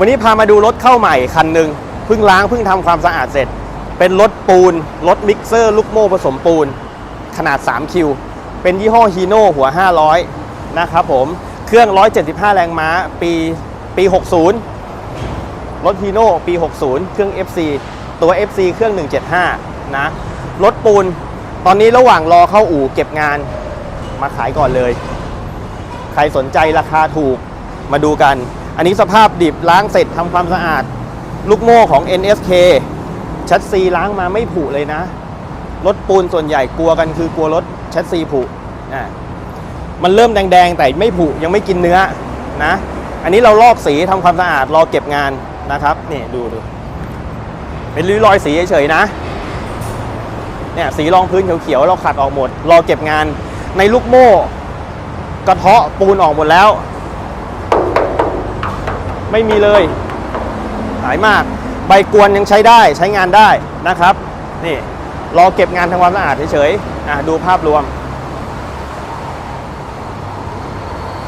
วันนี้พามาดูรถเข้าใหม่คันหนึ่งเพิ่งล้างเพิ่งทำความสะอาดเสร็จ เป็นรถปูน รถมิกเซอร์ลูกโม่ผสมปูน ขนาด 3 คิว เป็นยี่ห้อฮีโน่หัว 500 นะครับผม เครื่อง 175 แรงม้า ปีปี 60 รถฮีโน่ปี 60 เครื่อง FC ตัว FC เครื่อง 175 นะ รถปูน ตอนนี้ระหว่างรอเข้าอู่เก็บงานมาขายก่อนเลย ใครสนใจราคาถูกมาดูกัน อันนี้สภาพดิบล้างเสร็จทำความสะอาด ลูกโม่ของ NSK ชัดซีล้างมาไม่ผุเลยนะ รถปูนส่วนใหญ่กลัวกันคือกลัวรถชัดซีผุอะมันเริ่มแดงๆ แต่ไม่ผุยังไม่กินเนื้อนะ อันนี้เราลอกสีทำความสะอาดรอเก็บงานนะครับนี่ดูดูเป็นริ้วรอยสีเฉยๆนะเนี่ยสีรองพื้นเขียวๆเราขัดออกหมด รอเก็บงานในลูกโม่ กระเทาะปูนออกหมดแล้ว ไม่มีเลย หายมาก ใบกวนยังใช้ได้ใช้งานได้นะครับ นี่รอเก็บงานทำความสะอาดเฉยๆดูภาพรวม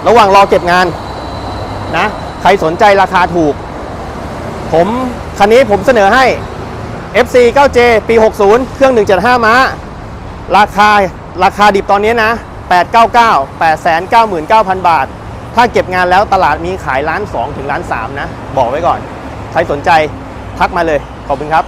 ระหว่างรอเก็บงานนะใครสนใจราคาถูก ผมคันนี้ผมเสนอให้ FC 9J ปี 60 เครื่อง175ม้า ราคาราคาดิบตอนนี้นะ 899 899,000 บาท ถ้าเก็บงานแล้วตลาดมีขายล้าน2ถึงล้าน3นะ บอกไว้ก่อน ใครสนใจทักมาเลย ขอบคุณครับ